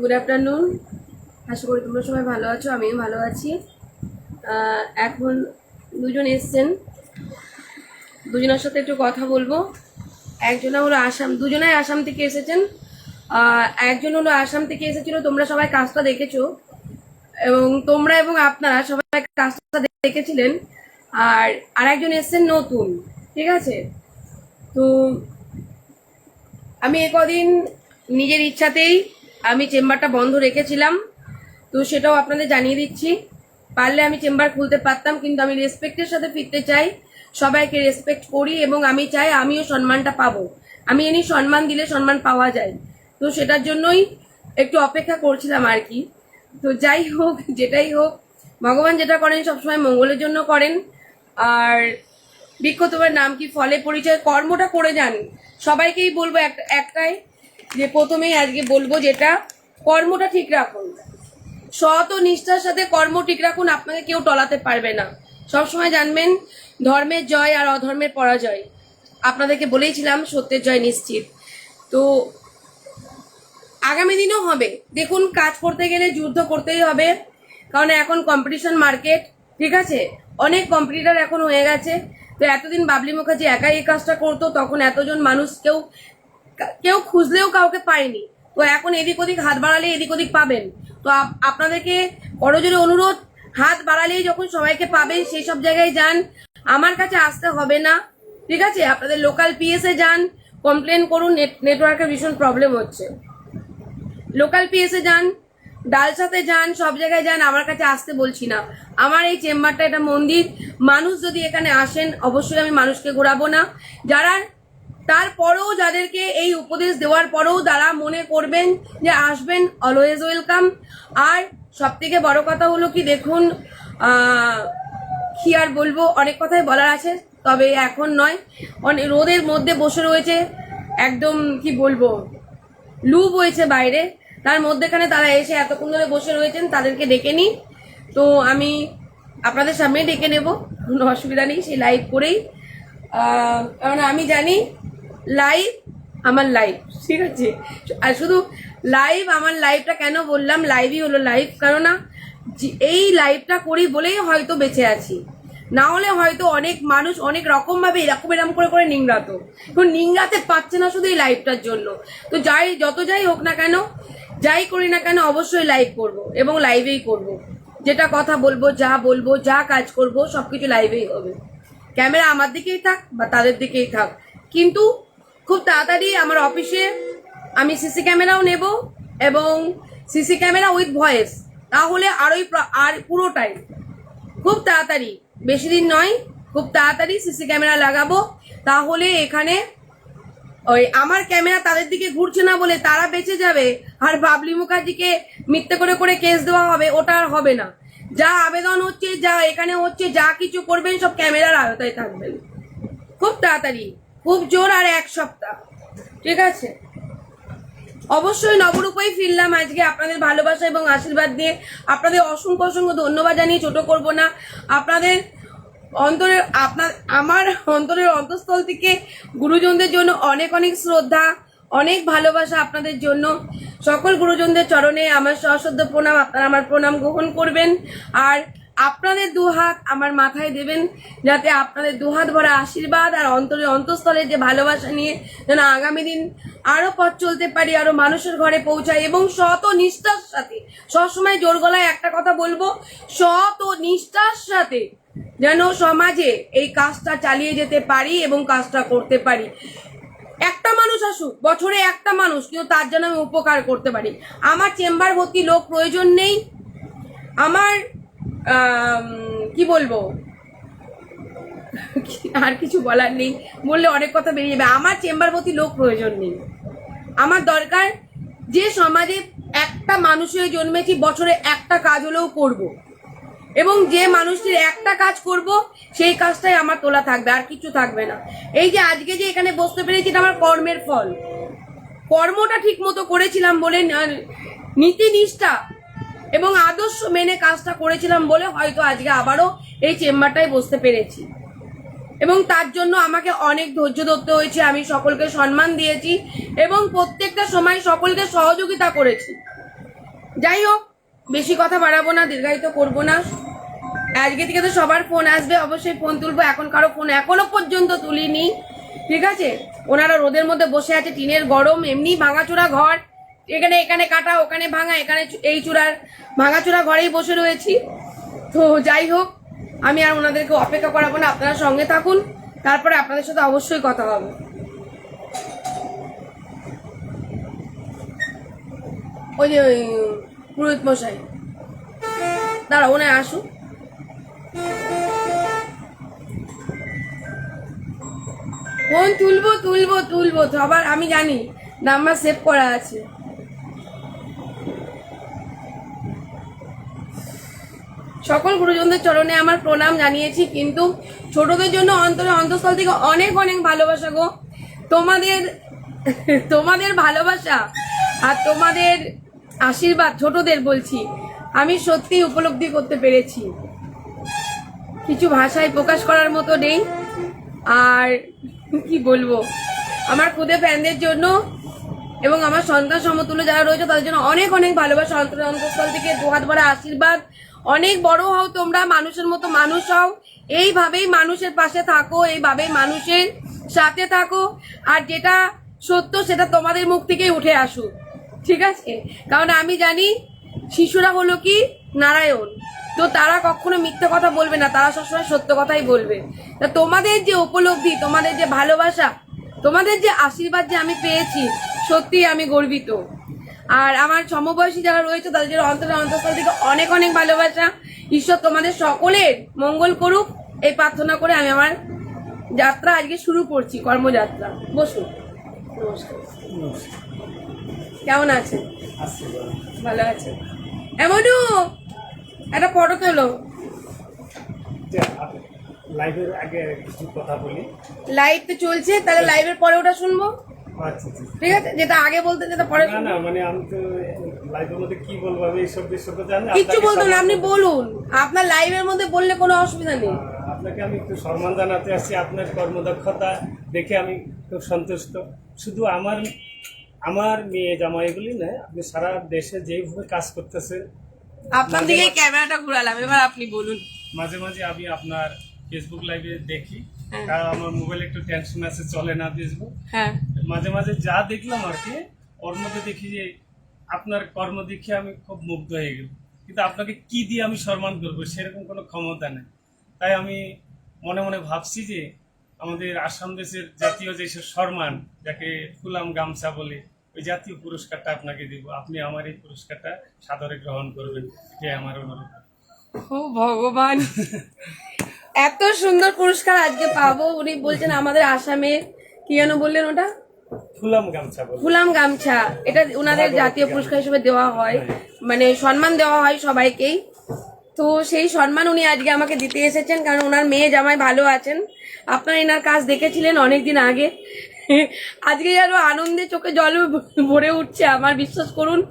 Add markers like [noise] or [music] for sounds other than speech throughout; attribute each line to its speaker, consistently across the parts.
Speaker 1: Good afternoon আশা করি তোমরা সবাই ভালো আছো, আমিও ভালো আছি। এখন দুজন এসছেন। দুজনের সাথে একটু কথা বলব। একজনা হলো আসাম, দুজনাই আসাম থেকে এসেছেন। একজন হলো আসাম থেকে এসেছিল, তোমরা সবাই কাজটা দেখেছ। এবং তোমরা এবং আপনারা সবাই কাজটা দেখেছিলেন। আর আরেকজন এসছেন নতুন, ঠিক আছে? তো আমি এ কদিন নিজের ইচ্ছাতেই আমি চেম্বারটা বন্ধ রেখেছিলাম, তো সেটাও আপনাদের জানিয়ে দিচ্ছি। পারলে আমি চেম্বার খুলতে পারতাম, কিন্তু আমি রেসপেক্টের সাথে ফিরতে চাই, সবাইকে রেসপেক্ট করি এবং আমি চাই আমিও সম্মানটা পাবো। আমি এনি সম্মান দিলে সম্মান পাওয়া যায়, তো সেটার জন্যই একটু অপেক্ষা করছিলাম আর কি। তো যাই হোক, যেটাই হোক, ভগবান যেটা করেন সবসময় মঙ্গলের জন্য করেন। আর বৃক্ষ তোমার নাম কি? ফলে পরিচয়, কর্মটা করে যান। সবাইকেই বলব একটা একটাই যে প্রথমেই আজকে বলব যেটা, কর্মটা ঠিক রাখুন। সৎ ও নিষ্ঠার সাথে কর্ম ঠিক রাখুন, আপনাকে কেউ টলাতে পারবে না। সবসময় জানবেন, ধর্মের জয় আর অধর্মের পরাজয়। আপনাদেরকে বলেইছিলাম, সত্যের জয় নিশ্চিত। তো, আগামী দিনেও হবে। দেখুন, কাজ করতে গেলে যুদ্ধ করতেই হবে। কারণ এখন কম্পিটিশন মার্কেট ঠিক আছে? অনেক কম্পিটিটার এখন হয়ে গেছে। তো এতদিন বাবলি মুখার্জি একাই এই কাজটা করতো, তখন এতজন মানুষ কেউ কেউ খুঁজলেও কাউকে পায়নি। তো এখন এদিক ওদিক হাত বাড়ালে এদিক ওদিক পাবেন। তো আপ- আপনাদেরকে করজোরে অনুরোধ, হাত বাড়ালেই যখন সবাইকে পাবেন, সেই সব জায়গায় যান। আমার কাছে আসতে হবে না, ঠিক আছে? আপনাদের লোকাল পিএসএ যান কমপ্লেন করুন নেট নেটওয়ার্কের ভীষণ প্রবলেম হচ্ছে। লোকাল পিএসে যান, ডালসাতে যান, সব জায়গায় যান, আমার কাছে আসতে বলছি না। আমার এই চেম্বারটা এটা মন্দির। মানুষ যদি এখানে আসেন, অবশ্যই আমি মানুষকে ঘোরাবো না। যারা তারপরেও যাদেরকে এই উপদেশ দেওয়ার পরেও তারা মনে করবেন যে আসবেন অলওয়েজ ওয়েলকাম আর সব থেকে বড় কথা হলো কি, দেখুন কি আর বলব, অনেক কথাই বলার আছে, তবে এখন নয়। অনেক রোদের মধ্যে বসে রয়েছে, একদম কি বলব লু বইছে বাইরে। তার মধ্যেখানে তারা এসে এতক্ষণ ধরে বসে রয়েছেন, তাদেরকে ডেকে নিই তো আমি আপনাদের সামনে ডেকে নেব, কোনো অসুবিধা নেই, সেই লাইভ করেই। কারণ আমি জানি লাইভ আমার লাইভ ঠিক আছে? আর শুধু লাইভ আমার লাইভটা কেন বললাম? লাইভই হলো লাইভ কারণ না যে- এই লাইভটা করি বলেই হয়তো বেঁচে আছি। না হলে হয়তো অনেক মানুষ অনেক রকম ভাবে এরকম এরকম করে করে নিংড়াতো। এখন নিংড়াতে পারছে না শুধু এই লাইভটার জন্য। তো যাই, যত যাই হোক না কেন, যাই করি না কেন অবশ্যই লাইভ করব এবং লাইভেই করব। যেটা কথা বলব, যা বলব, যা কাজ করব সব কিছু লাইভেই হবে। ক্যামেরা আমার দিকেই থাক বা তাদের দিকেই থাক। কিন্তু খুব তাড়াতাড়ি আমার অফিসে আমি সিসি ক্যামেরাও নেব এবং সিসি ক্যামেরা উইথ ভয়েস, তাহলে আরোই আর পুরোটাই খুব তাড়াতাড়ি, বেশি দিন নয়, খুব তাড়াতাড়ি সিসি ক্যামেরা লাগাবো, তাহলে এখানে ওই আমার ক্যামেরা তাদের দিকে ঘুরছে না বলে তারা বেঁচে যাবে আর বাবলি মুখার্জিকে মিথ্যে করে করে কেস দেওয়া হবে, ওটা আর হবে না। যা আবেদন হচ্ছে, যা এখানে হচ্ছে, যা কিছু করবেন সব ক্যামেরার আওতায় থাকবেন। খুব তাড়াতাড়ি। খুব জোর আর এক সপ্তাহ। ঠিক আছে? অবশ্যই নবরূপেই ফিরলাম আজকে। আপনাদের ভালোবাসা এবং আশীর্বাদ দিয়ে আপনাদের অসংখ্য অসংখ্য ধন্যবাদ জানিয়ে ছোট করব না। আপনাদের অন্তরের, আপনার, আমার অন্তরের অন্তঃস্থল থেকে গুরুজনদের জন্য অনেক অনেক শ্রদ্ধা, অনেক ভালোবাসা আপনাদের জন্য। সকল গুরুজনদের চরণে আমার সশ্রদ্ধ প্রণাম, আপনারা আমার প্রণাম গ্রহণ করবেন। আর আপনাদের দুহাত আমার মাথায় দেবেন যাতে আপনাদের দুহাত ভরা আশীর্বাদ আর অন্তরের অন্তঃস্থলের যে ভালোবাসা নিয়ে যেন আগামী দিন আরও পথ চলতে পারি আরও মানুষের ঘরে পৌঁছাই এবং ও নিষ্ঠার সাথে সবসময় জোর গলায় একটা কথা বলব ও নিষ্ঠার সাথে যেন সমাজে এই কাজটা চালিয়ে যেতে পারি এবং কাজটা করতে পারি। একটা মানুষ আসুক বছরে একটা মানুষ কিন্তু তার জন্য আমি উপকার করতে পারি। আমার চেম্বার ভর্তি লোক প্রয়োজন নেই। আমার আম, কি বলব? আর কিছু বলার নেই। বললে অনেক কথা বেরিয়ে যাবে। আমার চেম্বার প্রতি লোক প্রয়োজন নেই। আমার দরকার যে সমাজে একটা মানুষ হয়ে জন্মেছি, বছরে একটা কাজ হলেও করব। এবং যে মানুষটির একটা কাজ করব, সেই কাজটাই আমার তোলা থাকবে, আর কিছু থাকবে না। এই যে আজকে যে এখানে বসতে পেরেছি, এটা আমার কর্মের ফল। কর্মটা ঠিক মতো করেছিলাম বলে নীতি নীতিনিষ্ঠা এবং আদর্শ মেনে কাজটা করেছিলাম বলে হয়তো আজকে আবারও এই চেম্বারটায় বসতে পেরেছি। এবং তার জন্য আমাকে অনেক ধৈর্য ধরতে হয়েছে, আমি সকলকে সম্মান দিয়েছি এবং প্রত্যেকটা সময় সকলকে সহযোগিতা করেছি। যাই হোক, বেশি কথা বাড়াবো না, দীর্ঘায়িত করব না। আজকে থেকে তো সবার ফোন আসবে, অবশ্যই ফোন তুলবো, এখন কারও ফোন এখনও পর্যন্ত তুলিনি। ঠিক আছে? ওনারা রোদের মধ্যে বসে আছে, টিনের গরম, এমনি ভাঙাচোরা ঘর। এখানে এখানে কাটা, ওখানে ভাঙা, এখানে এই চূড়ার ভাঙা চূড়া ঘরেই বসে রয়েছি। তো যাই হোক, আমি আর ওনাদেরকে অপেক্ষা করাবো না, আপনারা সঙ্গে থাকুন, তারপরে আপনাদের সাথে অবশ্যই কথা হবে। ওই যে ওই পুরোহিত মশাই। দাঁড়া ওনায় আসুক ফোন তুলবো তুলবো তুলবো সবার আমি জানি, নাম্বার সেভ করা আছে। সকল গুরুজনদের চরণে আমার প্রণাম জানিয়েছি, কিন্তু ছোটদের জন্য অন্তরে অন্তঃস্থল থেকে অনেক অনেক ভালোবাসা গো। তোমাদের তোমাদের ভালোবাসা আর তোমাদের আশীর্বাদ ছোটদের বলছি, আমি সত্যি উপলব্ধি করতে পেরেছি। কিছু ভাষায় প্রকাশ করার মতো নেই, আর কি বলব? আমার খুদে ফ্যানদের জন্য এবং আমার সন্তান সমতুল্য যারা রয়েছে, তাদের জন্য অনেক অনেক ভালোবাসা। অন্তর অন্তঃস্থল থেকে দুহাত ভরা আশীর্বাদ অনেক বড় হও তোমরা, মানুষের মতো মানুষ হও। এইভাবেই মানুষের পাশে থাকো, এইভাবেই মানুষের সাথে থাকো। আর যেটা সত্য, সেটা তোমাদের মুখ থেকেই উঠে আসুক। ঠিক আছে? কারণ আমি জানি, শিশুরা হলো কি? নারায়ণ। তো তারা কখনো মিথ্যে কথা বলবে না, তারা সবসময় সত্য কথাই বলবে। তা তোমাদের যে উপলব্ধি, তোমাদের যে ভালোবাসা, তোমাদের যে আশীর্বাদ যে আমি পেয়েছি সত্যি আমি গর্বিত। আর আমার সমবয়সী যারা রয়েছে তাদের জন্য অন্তরের অন্তঃস্থল থেকে অনেক অনেক ভালোবাসা। ঈশ্বর তোমাদের সকলের মঙ্গল করুক। এই প্রার্থনা করে আমি আমার যাত্রা আজকে শুরু করছি কর্মযাত্রা। বসুন নমস্কার। কেমন আছেন? ভালো আছে এমনও একটা ফটো তোলো।
Speaker 2: লাইভের আগে কিছু কথা বলি।
Speaker 1: লাইভ তো চলছে তাহলে লাইভের পরে ওটা শুনব? ঠিক আছে যেটা আগে বলতে যেটা পরে
Speaker 2: না না মানে আমি তো লাইভের মধ্যে কি বলব আমি এইসব বিষয় তো জানি
Speaker 1: কিচ্ছু বলতো না আপনি বলুন। আপনার লাইভের মধ্যে বললে কোনো অসুবিধা নেই।
Speaker 2: আপনাকে আমি একটু সম্মান জানাতে আসছি আপনার কর্মদক্ষতা দেখে আমি খুব সন্তুষ্ট। শুধু আমার আমার মেয়ে জামাইগুলি না আপনি সারা দেশে যেইভাবে কাজ করতেছেন
Speaker 1: আপনার দিকে ক্যামেরাটা ঘুরালাম এবার আপনি বলুন।
Speaker 2: মাঝে মাঝে আমি আপনার ফেসবুক লাইভে দেখি। কারণ আমার মোবাইলে একটু টেনশন আছে চলে না ফেসবুক
Speaker 1: হ্যাঁ।
Speaker 2: মাঝে মাঝে যা দেখলাম আর কি ওর মধ্যে দেখি যে আপনার কর্ম দেখে আমি খুব মুগ্ধ হয়ে গেল কিন্তু আপনাকে কি দিয়ে আমি সম্মান করব সেরকম কোনো ক্ষমতা নেই। তাই আমি মনে মনে ভাবছি যে আমাদের আসাম দেশের জাতীয় যেসব সম্মান যাকে ফুলাম গামছা বলে ওই জাতীয় পুরস্কারটা আপনাকে দিব। আপনি আমার এই পুরস্কারটা সাদরে গ্রহণ করবেন। এটাই আমার অনুরোধ।
Speaker 1: ও ভগবান। [laughs] এত সুন্দর পুরস্কার আজকে পাবো। উনি বলছেন আমাদের আসামে কি যেন বললেন ওটা?
Speaker 2: ফুলাম গামছা
Speaker 1: ফুলাম গামছা। এটা ওনাদের জাতীয় পুরস্কার হিসেবে দেওয়া হয়। মানে সম্মান দেওয়া হয় সবাইকেই। তো সেই সম্মান উনি আজকে আমাকে দিতে এসেছেন কারণ ওনার মেয়ে জামাই ভালো আছেন। আপনারা এনার কাজ দেখেছিলেন অনেকদিন আগে। আজকে যেন আনন্দে চোখে জল ভরে উঠছে আমার বিশ্বাস করুন।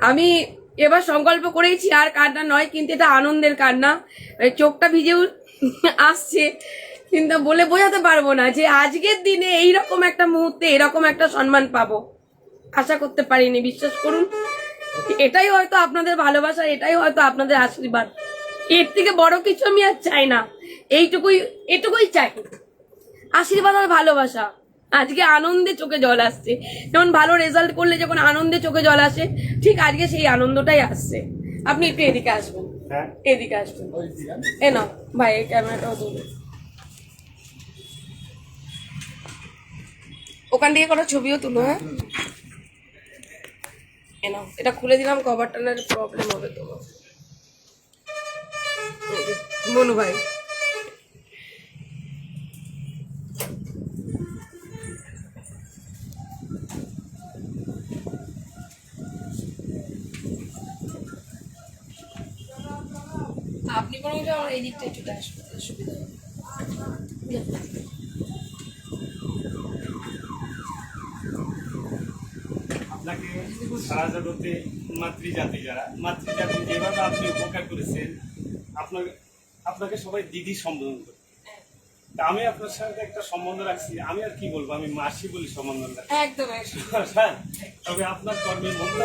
Speaker 1: আমি এবার সংকল্প করেইছি আর কান্না নয় কিন্তু এটা আনন্দের কান্না। চোখটা ভিজে উঠ- আসছে। কিন্তু বলে বোঝাতে পারব না যে আজকের দিনে এই রকম একটা মুহূর্তে এরকম একটা সম্মান পাবো। আশা করতে পারিনি, বিশ্বাস করুন। এটাই হয়তো আপনাদের ভালোবাসা, এটাই হয়তো আপনাদের আশীর্বাদ। এর থেকে বড় কিছু আমি আর চাই না। এইটুকুই, এটুকুই চাই। আশীর্বাদ আর ভালোবাসা। আজকে আনন্দে চোখে জল আসছে। যেমন ভালো রেজাল্ট করলে যখন আনন্দে চোখে জল আসে, ঠিক আজকে সেই আনন্দটাই আসছে। আপনি একটু এদিকে আসবেন এদিকে আসবেন এ না ভাই ক্যামেরাটাও তুলুন। ওখান থেকে কোনো ছবিও তুলো হ্যাঁ? এ নাও, এটা খুলে দিলাম কভার টানার প্রবলেম হবে তোমার। মনু ভাই আপনি বরং আমার এই দিকটা চলে আসবে তাহলে সুবিধা হবে
Speaker 2: আপনাকে সারা জগতে মাতৃজাতি যারা মাতৃজাতি যেভাবে আপনি উপকার করেছেন আপনাকে আপনাকে সবাই দিদি সম্বোধন করে। তা আমি আপনার সাথে একটা সম্বন্ধ রাখছি আমি আর কি বলব? আমি মাসি বলি সম্বন্ধ
Speaker 1: একদম একদম।
Speaker 2: হ্যাঁ তবে আপনার কর্মের মধ্যে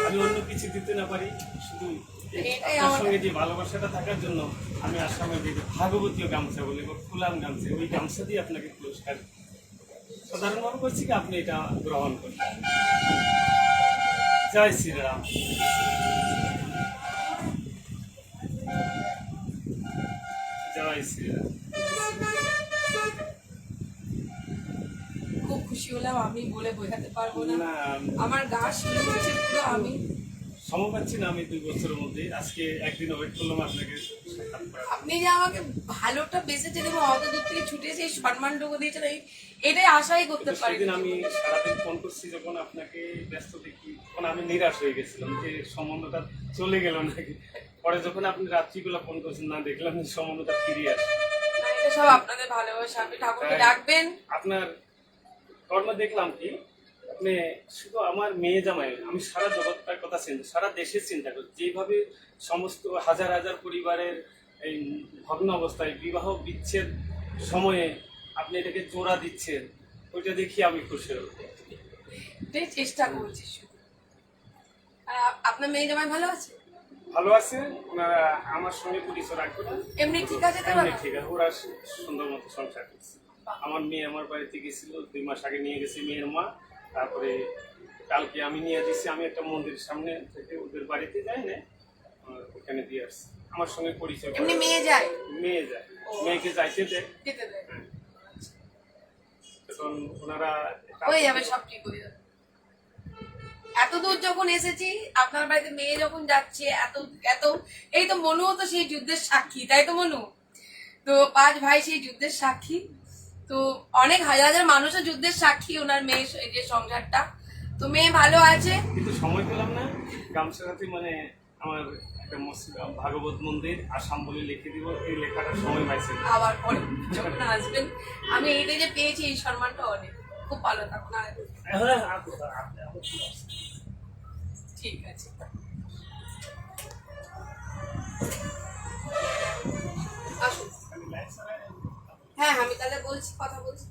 Speaker 2: আমি অন্য কিছু দিতে না পারি শুধু সঙ্গে যে ভালোবাসাটা থাকার জন্য আমি আসামে যে ভাগবতীয় গামছা বলি বা ফুলাম গামছা ওই গামছা দিয়ে আপনাকে পুরস্কার সাধারণভাবে করছি কি আপনি এটা গ্রহণ করুন। জয় শ্রীরাম। জয় শ্রীরাম।
Speaker 1: খুব খুশি হলাম আমি বলে বোঝাতে পারব না। আমার গা পুরো আমি
Speaker 2: সময় পাচ্ছি না আমি দুই বছরের মধ্যে। আজকে একদিন ওয়েট করলাম আপনাকে।
Speaker 1: আপনি যে আমাকে ভালোটা বেঁচেছেন এবং অত দূর থেকে ছুটে এসে এই সম্মানটুকু দিয়েছেন এই এটাই আশাই করতে পারি
Speaker 2: সেদিন আমি সারাদিন ফোন করছি যখন আপনাকে ব্যস্ত দেখি তখন আমি নিরাশ হয়ে গেছিলাম যে সম্বন্ধটা চলে গেল নাকি। পরে যখন আপনি রাত্রিবেলা ফোন করছেন না দেখলাম যে সম্বন্ধটা ফিরিয়ে আসে
Speaker 1: সব আপনাদের ভালোবাসা। আপনি ঠাকুরকে। ডাকবেন।
Speaker 2: আপনার কর্ম দেখলাম কি আপনি শুধু আমার মেয়ে জামাই আমি সারা জগৎটার কথা চিন্তা সারা দেশের চিন্তা করি। যেভাবে সমস্ত হাজার হাজার পরিবারের এই ভগ্ন অবস্থায় বিবাহ বিচ্ছেদ সময়ে আপনি এটাকে জোড়া দিচ্ছেন ওইটা দেখি আমি খুশি হব।
Speaker 1: চেষ্টা করছি শুধু। আর আপ- আপনার মেয়ে জামাই ভালো আছে?
Speaker 2: ভালো আছে ওনারা আমার সঙ্গে পরিচয় রাখবে না
Speaker 1: এমনি ঠিক আছে তো?
Speaker 2: এমনি ঠিক আছে ওরা সুন্দর মতো সংসার করছে। আমার মেয়ে আমার বাড়িতে গেছিল দুই মাস আগে নিয়ে গেছে মেয়ের মা। তারপরে কালকে আমি নিয়ে দিচ্ছি আমি একটা মন্দিরের সামনে থেকে ওদের বাড়িতে যাই না ওখানে দিয়ে আসছি। আমার সঙ্গে পরিচয়
Speaker 1: এমনি মেয়ে যায়?
Speaker 2: মেয়ে যায়। মেয়েকে যাইতে দেয়। তখন ওনারা
Speaker 1: হয়ে যাবে সব ঠিক হয়ে যাবে। এত দূর যখন এসেছি আপনার বাড়িতে মেয়ে যখন যাচ্ছে এত এত এই তো মনুও তো সেই যুদ্ধের সাক্ষী তাই তো মনু? তো পাঁচ ভাই সেই যুদ্ধের সাক্ষী। তো অনেক হাজার হাজার মানুষের যুদ্ধের সাক্ষী ওনার মেয়ে যে সংসারটা। তো মেয়ে ভালো আছে।
Speaker 2: কিন্তু সময় পেলাম না। গামছাঘাতে মানে আমার একটা মসজিদ ভাগবত মন্দির আসাম বলে লিখে দিব। এই লেখাটার সময় পাইছে।
Speaker 1: আবার পরে যখন আসবেন আমি এইটা যে পেয়েছি এই সম্মানটা অনেক। খুব ভালো থাকুন
Speaker 2: হ্যাঁ,
Speaker 1: ঠিক আছে। আসুন। হ্যাঁ আমি তাহলে বলছি কথা বলছি।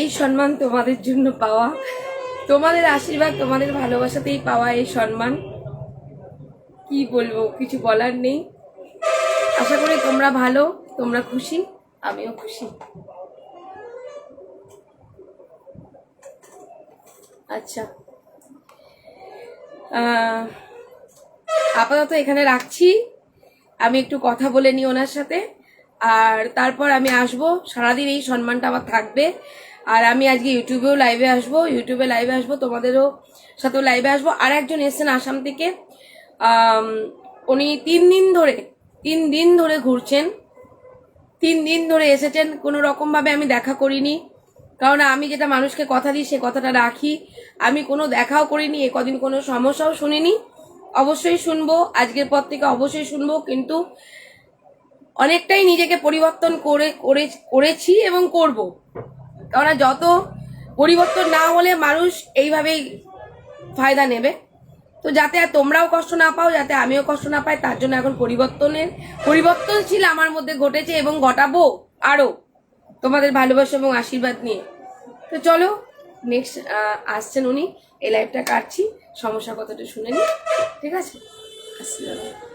Speaker 1: এই সম্মান তোমাদের জন্য পাওয়া। তোমাদের আশীর্বাদ, তোমাদের ভালোবাসাতেই পাওয়া এই সম্মান। কি বলব, কিছু বলার নেই। আশা করি তোমরা ভালো, তোমরা খুশি, আমিও খুশি। আচ্ছা। আপাতত এখানে রাখছি। আমি একটু কথা বলে নিই ওনার সাথে। আর তারপর আমি আসব। সারাদিন এই সম্মানটা আমার থাকবে। আর আমি আজকে ইউটিউবেও লাইভে আসব, ইউটিউবে লাইভে আসব, তোমাদেরও সাথেও লাইভে আসব। আর একজন এসছেন আসাম থেকে উনি তিন দিন ধরে, তিন দিন ধরে ঘুরছেন। তিন দিন ধরে এসেছেন, কোনো রকমভাবে আমি দেখা করিনি। কারণ আমি যেটা মানুষকে কথা দিই, সে কথাটা রাখি। আমি কোনো দেখাও করিনি, এ কদিন কোনো সমস্যাও শুনিনি। অবশ্যই শুনব, আজকের পর থেকে অবশ্যই শুনব, কিন্তু অনেকটাই নিজেকে পরিবর্তন করে করে, করেছি এবং করব। কারণ যত পরিবর্তন না হলে মানুষ এইভাবেই ফায়দা নেবে। তো যাতে আর তোমরাও কষ্ট না পাও, যাতে আমিও কষ্ট না পাই, তার জন্য এখন পরিবর্তনের, পরিবর্তনশীল আমার মধ্যে ঘটেছে এবং ঘটাবো আরও তোমাদের ভালোবাসা এবং আশীর্বাদ নিয়ে। তো চলো নেক্সট আসছেন উনি, এই লাইভটা কাটছি, সমস্যা কথাটা শুনে নি ঠিক আছে? দাদা